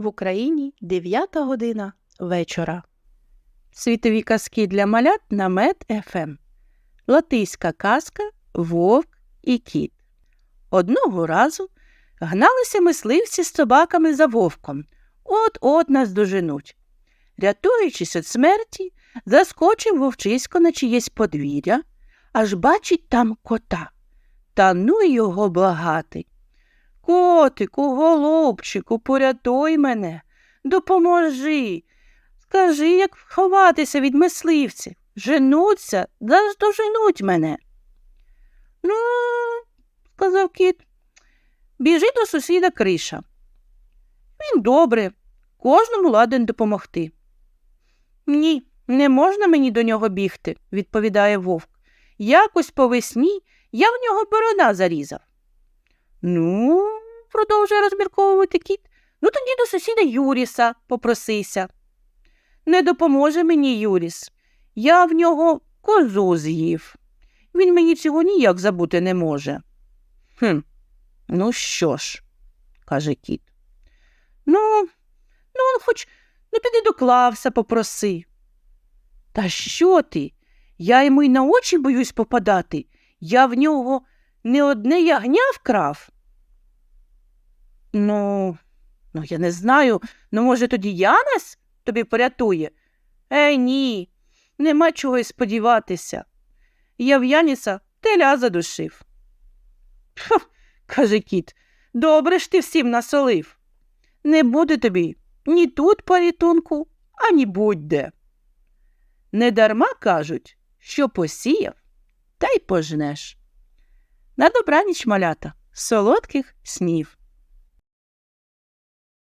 В Україні 9 година вечора. Світові казки для малят на мед ФМ. Латиська казка Вовк і кіт. Одного разу гналися мисливці з собаками за вовком. От-от нас доженуть. Рятуючись від смерті, заскочив вовчисько на чиєсь подвір'я, аж бачить там кота. Та ну його благати. Котику, голубчику, порятуй мене, допоможи. Скажи, як ховатися від мисливців. Женуться, да здоженуть мене. Ну, сказав кіт, біжи до сусіда криша. Він добре, кожному ладен допомогти. Ні, не можна мені до нього бігти, відповідає вовк. Якось по весні я в нього борона зарізав. Ну, продовжує розмірковувати кіт, ну тоді до сусіда Юріса попросися. Не допоможе мені Юріс. Я в нього козу з'їв. Він мені цього ніяк забути не може. Хм, ну що ж, каже кіт. Ну, ну, хоч ну піди до Клавса попроси. Та що ти? Я йому й на очі боюсь попадати. Я в нього не одне ягня вкрав. Ну, ну, я не знаю. Ну, може, тоді Янес тобі порятує? Ей, ні, нема чого й сподіватися. Я в Яніса теля задушив. Фу, каже кіт, добре ж ти всім насолив. Не буде тобі ні тут порятунку, ані будь-де. Недарма кажуть, що посіяв, та й пожнеш. На добраніч, малята, солодких снів.